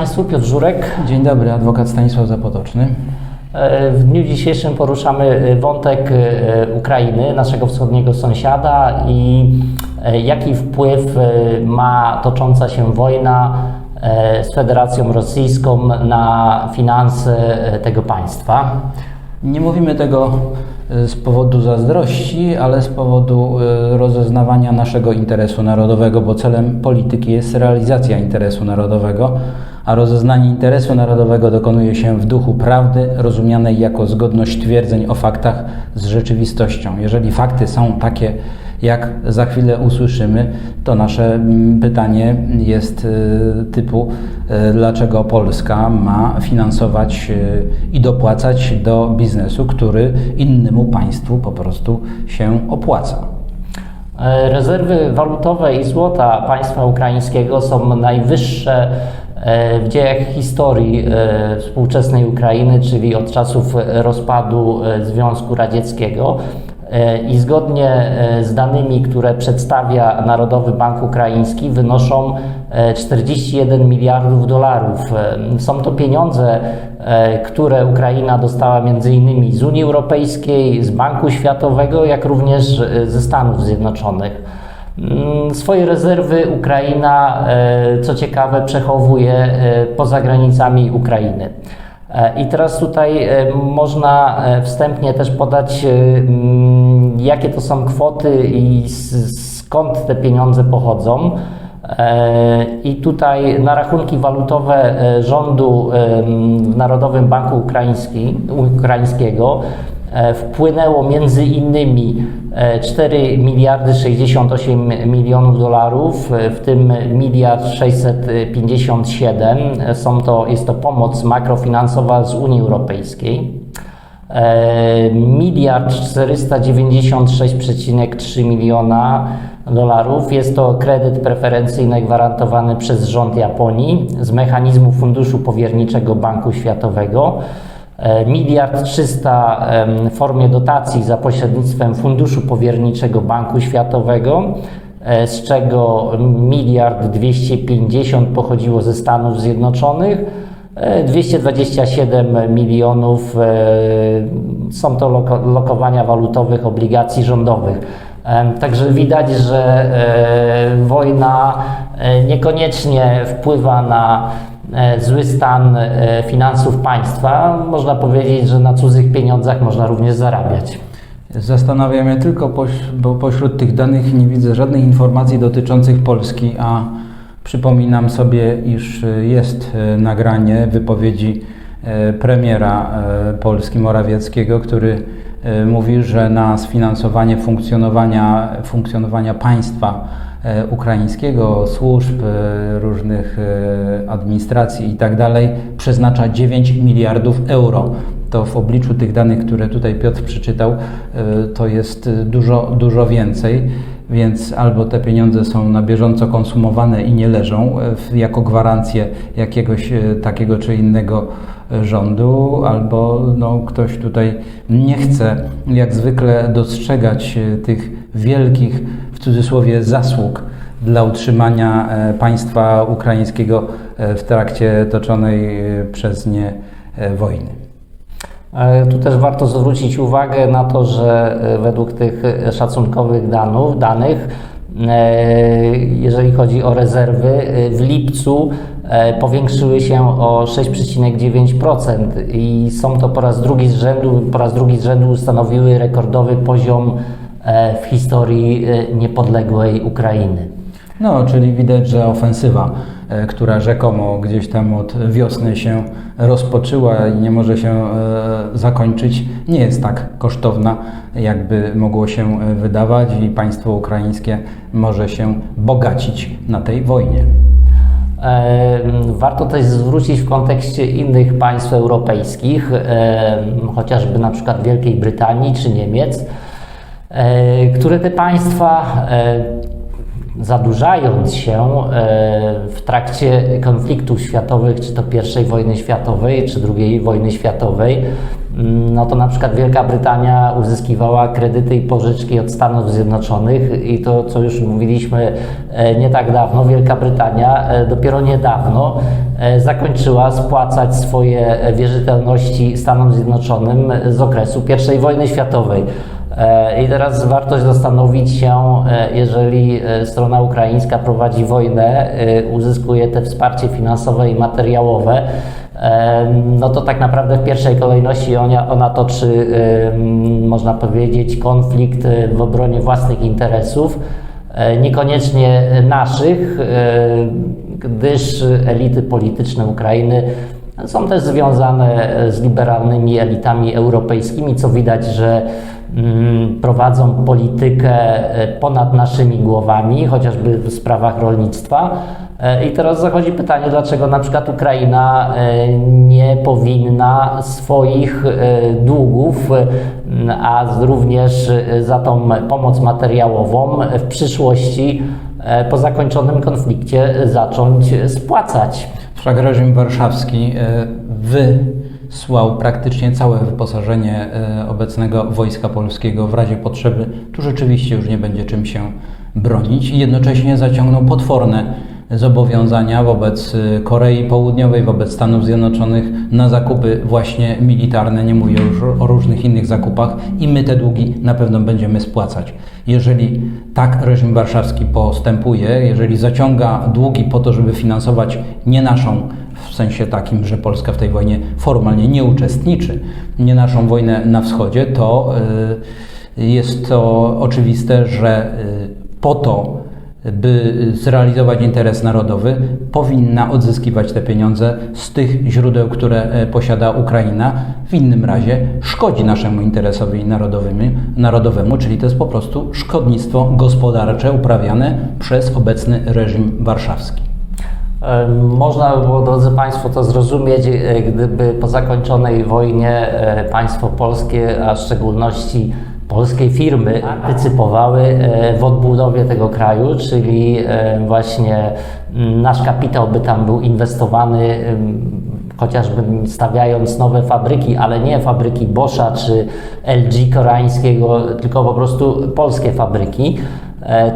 Państwu, Piotr Żurek. Dzień dobry, adwokat Stanisław Zapotoczny. E, W dniu dzisiejszym poruszamy e, wątek e, Ukrainy, naszego wschodniego sąsiada i jaki wpływ ma tocząca się wojna z Federacją Rosyjską na finanse tego państwa. Nie mówimy tego z powodu zazdrości, ale z powodu rozeznawania naszego interesu narodowego, bo celem polityki jest realizacja interesu narodowego, a rozeznanie interesu narodowego dokonuje się w duchu prawdy, rozumianej jako zgodność twierdzeń o faktach z rzeczywistością. Jeżeli fakty są takie, jak za chwilę usłyszymy, to nasze mm, pytanie jest e, typu, e, dlaczego Polska ma finansować e, i dopłacać do biznesu, który innemu państwu po prostu się opłaca. E, Rezerwy walutowe i złota państwa ukraińskiego są najwyższe w dziejach historii e, współczesnej Ukrainy, czyli od czasów rozpadu e, Związku Radzieckiego. E, I zgodnie e, z danymi, które przedstawia Narodowy Bank Ukraiński, wynoszą e, 41 miliardów dolarów. E, Są to pieniądze, e, które Ukraina dostała innymi z Unii Europejskiej, z Banku Światowego, jak również e, ze Stanów Zjednoczonych. Mm, Swoje rezerwy Ukraina, e, co ciekawe, przechowuje e, poza granicami Ukrainy. E, I teraz tutaj można wstępnie też podać, mm, jakie to są kwoty i skąd te pieniądze pochodzą. I tutaj na rachunki walutowe rządu w Narodowym Banku Ukraiński, Ukraińskiego wpłynęło między innymi 4 miliardy 68 milionów dolarów, e, w tym miliard 657. E, Są to, jest to pomoc makrofinansowa z Unii Europejskiej. E, Miliard 496,3 miliona dolarów. Jest to kredyt preferencyjny gwarantowany przez rząd Japonii z mechanizmu Funduszu Powierniczego Banku Światowego. E, Miliard 300 em, w formie dotacji za pośrednictwem Funduszu Powierniczego Banku Światowego, e, z czego miliard 250 pochodziło ze Stanów Zjednoczonych. E, 227 milionów e, są to loko, lokowania walutowych obligacji rządowych. Także widać, że wojna niekoniecznie wpływa na zły stan e, finansów państwa. Można powiedzieć, że na cudzych pieniądzach można również zarabiać. Zastanawia mnie tylko, bo pośród tych danych nie widzę żadnych informacji dotyczących Polski, a przypominam sobie, iż y, jest nagranie wypowiedzi premiera Polski Morawieckiego, który y, mówi, że na sfinansowanie funkcjonowania, funkcjonowania państwa e, ukraińskiego, służb, e, różnych e, administracji i tak dalej przeznacza 9 miliardów euro. To w obliczu tych danych, które tutaj Piotr przeczytał, e, to jest e, dużo, dużo więcej. Więc albo te pieniądze są na bieżąco konsumowane i nie leżą e, jako gwarancję jakiegoś e, takiego czy innego e, rządu, albo no, ktoś tutaj nie chce jak zwykle dostrzegać e, tych wielkich, w cudzysłowie, zasług dla utrzymania e, państwa ukraińskiego e, w trakcie toczonej przez nie wojny. Tu też warto zwrócić uwagę na to, że według tych szacunkowych danów, danych, jeżeli chodzi o rezerwy, w lipcu powiększyły się o 6,9% i są to po raz drugi z rzędu, po raz drugi z rzędu stanowiły rekordowy poziom e, w historii e, niepodległej Ukrainy. No, czyli widać, że ofensywa, e, która rzekomo gdzieś tam od wiosny się rozpoczęła i nie może się e, zakończyć, nie jest tak kosztowna, jakby mogło się e, wydawać i państwo ukraińskie może się bogacić na tej wojnie. E, Warto też zwrócić w kontekście innych państw europejskich, e, chociażby na przykład Wielkiej Brytanii czy Niemiec, e, które te państwa e, zadłużając się w trakcie konfliktów światowych, czy to I wojny światowej, czy II wojny światowej, no to na przykład Wielka Brytania uzyskiwała kredyty i pożyczki od Stanów Zjednoczonych i to, co już mówiliśmy nie tak dawno, Wielka Brytania dopiero niedawno zakończyła spłacać swoje wierzytelności Stanom Zjednoczonym z okresu I wojny światowej. I teraz warto zastanowić się, jeżeli strona ukraińska prowadzi wojnę, uzyskuje te wsparcie finansowe i materiałowe, no to tak naprawdę w pierwszej kolejności ona, ona toczy, można powiedzieć, konflikt w obronie własnych interesów, niekoniecznie naszych, gdyż elity polityczne Ukrainy są też związane z liberalnymi elitami europejskimi, co widać, że prowadzą politykę ponad naszymi głowami, chociażby w sprawach rolnictwa. I teraz zachodzi pytanie, dlaczego na przykład Ukraina nie powinna swoich długów, a również za tą pomoc materiałową w przyszłości po zakończonym konflikcie zacząć spłacać. Wszak reżim warszawski wysłał praktycznie całe wyposażenie obecnego Wojska Polskiego w razie potrzeby. Tu rzeczywiście już nie będzie czym się bronić i jednocześnie zaciągnął potworne zobowiązania wobec Korei Południowej, wobec Stanów Zjednoczonych na zakupy właśnie militarne. Nie mówię już o różnych innych zakupach i my te długi na pewno będziemy spłacać. Jeżeli tak reżim warszawski postępuje, jeżeli zaciąga długi po to, żeby finansować nie naszą, w sensie takim, że Polska w tej wojnie formalnie nie uczestniczy, nie naszą wojnę na wschodzie, to jest to oczywiste, że po to, by zrealizować interes narodowy, powinna odzyskiwać te pieniądze z tych źródeł, które posiada Ukraina. W innym razie szkodzi naszemu interesowi narodowemu, czyli to jest po prostu szkodnictwo gospodarcze uprawiane przez obecny reżim warszawski. Można by było, drodzy Państwo, to zrozumieć, gdyby po zakończonej wojnie państwo polskie, a w szczególności polskie firmy partycypowały w odbudowie tego kraju, czyli właśnie nasz kapitał by tam był inwestowany, chociażby stawiając nowe fabryki, ale nie fabryki Boscha czy LG koreańskiego, tylko po prostu polskie fabryki.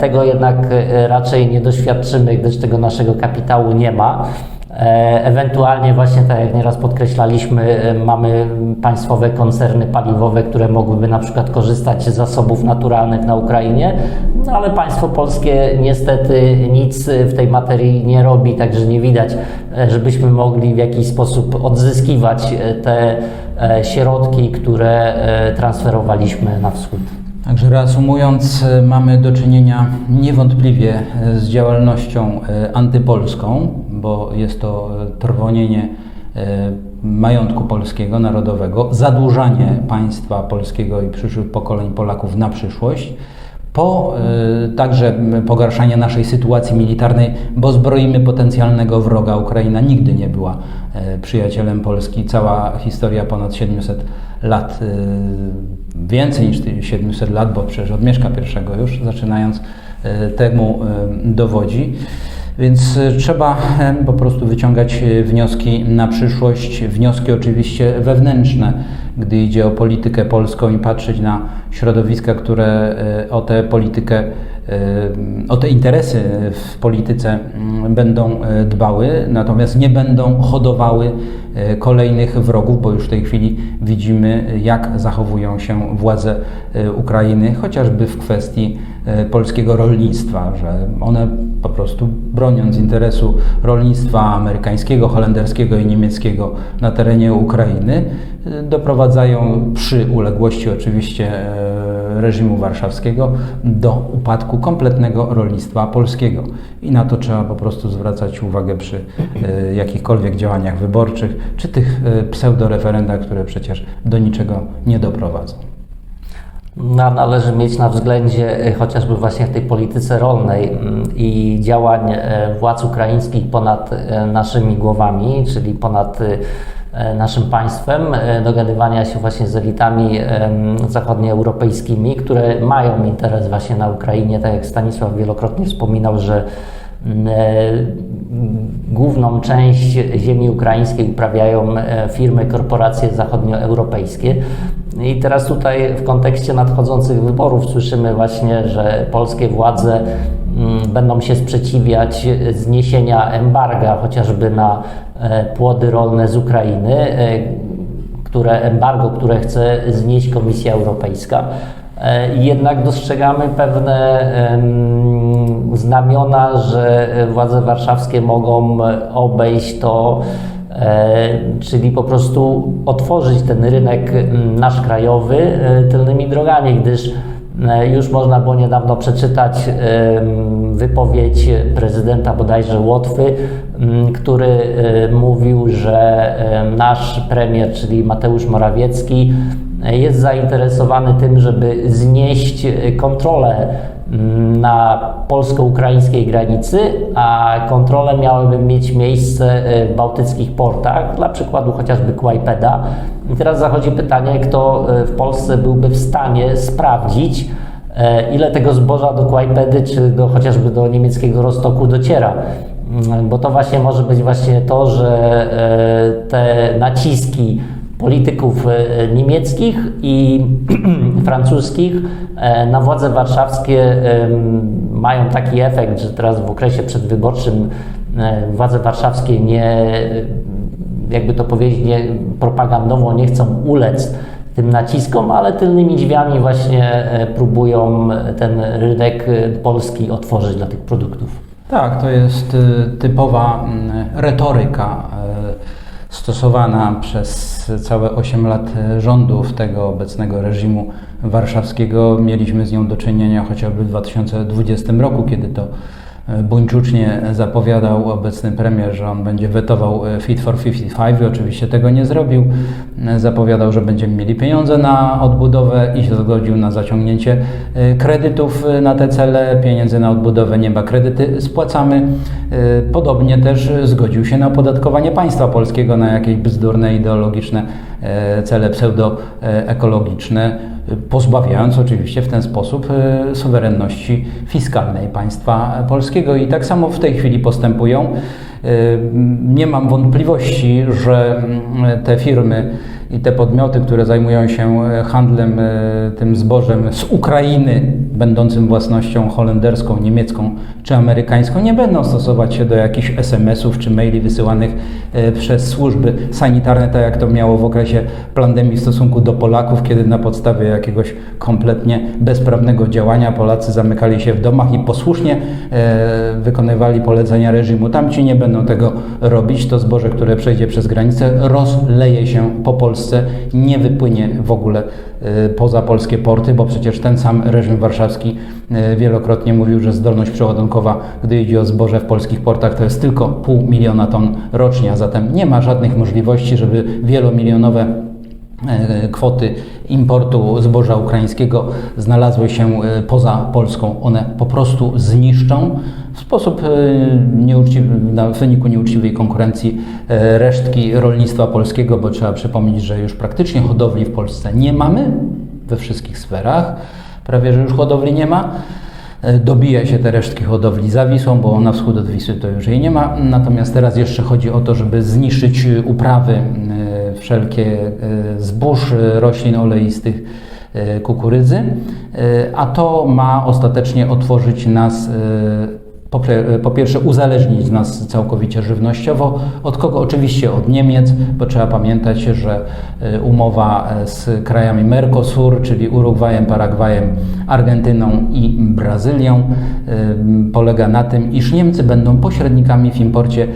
Tego jednak raczej nie doświadczymy, gdyż tego naszego kapitału nie ma. Ewentualnie właśnie tak jak nieraz podkreślaliśmy, mamy państwowe koncerny paliwowe, które mogłyby na przykład korzystać z zasobów naturalnych na Ukrainie, no ale państwo polskie niestety nic w tej materii nie robi, także nie widać, żebyśmy mogli w jakiś sposób odzyskiwać te środki, które transferowaliśmy na wschód. Także reasumując, mamy do czynienia niewątpliwie z działalnością antypolską, bo jest to trwonienie majątku polskiego, narodowego, zadłużanie państwa polskiego i przyszłych pokoleń Polaków na przyszłość, po także pogarszanie naszej sytuacji militarnej, bo zbroimy potencjalnego wroga. Ukraina nigdy nie była przyjacielem Polski. Cała historia ponad 700 lat, więcej niż 700 lat, bo przecież od Mieszka I już zaczynając temu dowodzi. Więc trzeba po prostu wyciągać wnioski na przyszłość, wnioski oczywiście wewnętrzne, gdy idzie o politykę polską i patrzeć na środowiska, które o tę politykę, o te interesy w polityce będą dbały, natomiast nie będą hodowały kolejnych wrogów, bo już w tej chwili widzimy, jak zachowują się władze Ukrainy, chociażby w kwestii polskiego rolnictwa, że one po prostu broniąc interesu rolnictwa amerykańskiego, holenderskiego i niemieckiego na terenie Ukrainy, doprowadzają przy uległości oczywiście reżimu warszawskiego do upadku kompletnego rolnictwa polskiego. I na to trzeba po prostu zwracać uwagę przy jakichkolwiek działaniach wyborczych, czy tych pseudoreferendach, które przecież do niczego nie doprowadzą. No, należy mieć na względzie chociażby właśnie w tej polityce rolnej i działań władz ukraińskich ponad naszymi głowami, czyli ponad e, naszym państwem, e, dogadywania się właśnie z elitami zachodnioeuropejskimi, które mają interes właśnie na Ukrainie, tak jak Stanisław wielokrotnie wspominał, że e, główną część ziemi ukraińskiej uprawiają e, firmy, korporacje zachodnioeuropejskie. I teraz tutaj w kontekście nadchodzących wyborów słyszymy właśnie, że polskie władze będą się sprzeciwiać zniesienia embarga chociażby na e, płody rolne z Ukrainy, e, które embargo, które chce znieść Komisja Europejska. E, Jednak dostrzegamy pewne znamiona, że władze warszawskie mogą obejść to, czyli po prostu otworzyć ten rynek nasz krajowy tylnymi drogami, gdyż już można było niedawno przeczytać wypowiedź prezydenta bodajże Łotwy, który e, mówił, że e, nasz premier, czyli Mateusz Morawiecki, jest zainteresowany tym, żeby znieść kontrolę na polsko-ukraińskiej granicy, a kontrole miałyby mieć miejsce e, w bałtyckich portach, dla przykładu chociażby Kłajpeda. I teraz zachodzi pytanie, kto e, w Polsce byłby w stanie sprawdzić, e, ile tego zboża do Kłajpedy czy do, chociażby do niemieckiego Rostoku dociera. Mm, Bo to właśnie może być właśnie to, że te naciski polityków e, niemieckich i francuskich e, na władze warszawskie mają taki efekt, że teraz w okresie przedwyborczym e, władze warszawskie nie, jakby to powiedzieć, nie, propagandowo nie chcą ulec tym naciskom, ale tylnymi drzwiami właśnie próbują ten rynek polski otworzyć dla tych produktów. Tak, to jest typowa mm, retoryka stosowana przez całe 8 lat rządów tego obecnego reżimu warszawskiego. Mieliśmy z nią do czynienia chociażby w 2020 roku, kiedy to buńczucznie zapowiadał obecny premier, że on będzie wetował y, Fit for 55 i oczywiście tego nie zrobił. Y, Zapowiadał, że będziemy mieli pieniądze na odbudowę i się zgodził na zaciągnięcie y, kredytów na te cele. Pieniędzy na odbudowę nie ma, kredyty spłacamy. Podobnie też zgodził się na opodatkowanie państwa polskiego na jakieś bzdurne, ideologiczne cele pseudoekologiczne, pozbawiając oczywiście w ten sposób y, suwerenności fiskalnej państwa polskiego. I tak samo w tej chwili postępują. Y, Nie mam wątpliwości, że te firmy i te podmioty, które zajmują się e, handlem e, tym zbożem z Ukrainy, będącym własnością holenderską, niemiecką czy amerykańską, nie będą stosować się do jakichś SMS-ów czy maili wysyłanych e, przez służby sanitarne, tak jak to miało w okresie pandemii w stosunku do Polaków, kiedy na podstawie jakiegoś kompletnie bezprawnego działania Polacy zamykali się w domach i posłusznie wykonywali polecenia reżimu. Tamci nie będą tego robić. To zboże, które przejdzie przez granicę, rozleje się po Polsce, nie wypłynie w ogóle e, poza polskie porty, bo przecież ten sam reżim warszawski e, wielokrotnie mówił, że zdolność przeładunkowa, gdy idzie o zboże w polskich portach, to jest tylko pół miliona ton rocznie, a zatem nie ma żadnych możliwości, żeby wielomilionowe e, kwoty importu zboża ukraińskiego znalazły się poza Polską. One po prostu zniszczą w sposób e, nieuczciwy, w wyniku nieuczciwej konkurencji e, resztki rolnictwa polskiego, bo trzeba przypomnieć, że już praktycznie hodowli w Polsce nie mamy we wszystkich sferach. Prawie, że już hodowli nie ma. E, Dobija się te resztki hodowli za Wisłą, bo na wschód od Wisły to już jej nie ma. Natomiast teraz jeszcze chodzi o to, żeby zniszczyć uprawy, wszelkie zbóż, roślin oleistych, kukurydzy, a to ma ostatecznie otworzyć nas po, pie- po pierwsze uzależnić nas całkowicie żywnościowo. Od kogo? Oczywiście od Niemiec, bo trzeba pamiętać, że e, umowa e, z krajami Mercosur, czyli Urugwajem, Paragwajem, Argentyną i Brazylią e, polega na tym, iż Niemcy będą pośrednikami w imporcie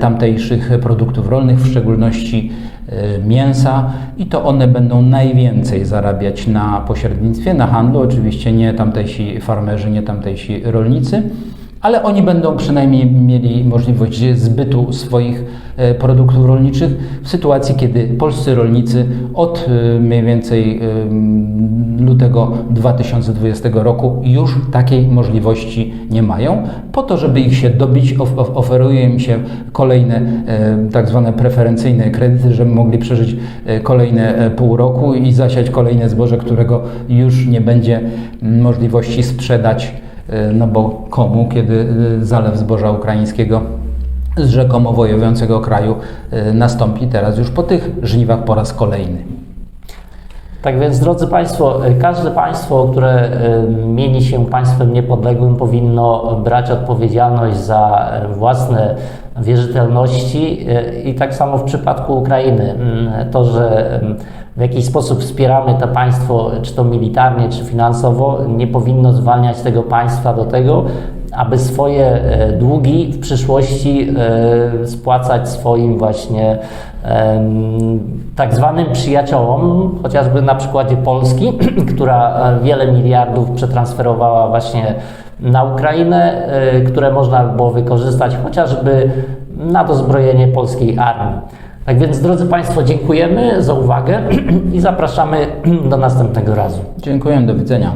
tamtejszych produktów rolnych, w szczególności mięsa i to one będą najwięcej zarabiać na pośrednictwie, na handlu, oczywiście nie tamtejsi farmerzy, nie tamtejsi rolnicy, ale oni będą przynajmniej mieli możliwość zbytu swoich e, produktów rolniczych w sytuacji, kiedy polscy rolnicy od e, mniej więcej e, lutego 2020 roku już takiej możliwości nie mają. Po to, żeby ich się dobić, of- of- oferuje im się kolejne tak zwane preferencyjne kredyty, żeby mogli przeżyć kolejne pół roku i zasiać kolejne zboże, którego już nie będzie mm, możliwości sprzedać, no bo komu, kiedy e, zalew zboża ukraińskiego z rzekomo wojującego kraju e, nastąpi teraz już po tych żniwach po raz kolejny. Tak więc, drodzy Państwo, każde państwo, które mieni się państwem niepodległym, powinno brać odpowiedzialność za własne wierzytelności i tak samo w przypadku Ukrainy. Mm, To, że w jakiś sposób wspieramy to państwo, czy to militarnie, czy finansowo, nie powinno zwalniać tego państwa do tego, aby swoje e, długi w przyszłości e, spłacać swoim właśnie tak zwanym przyjaciołom, chociażby na przykładzie Polski, która e, wiele miliardów przetransferowała właśnie na Ukrainę, które można było wykorzystać chociażby na dozbrojenie polskiej armii. Tak więc, drodzy Państwo, dziękujemy za uwagę i zapraszamy do następnego razu. Dziękuję, do widzenia.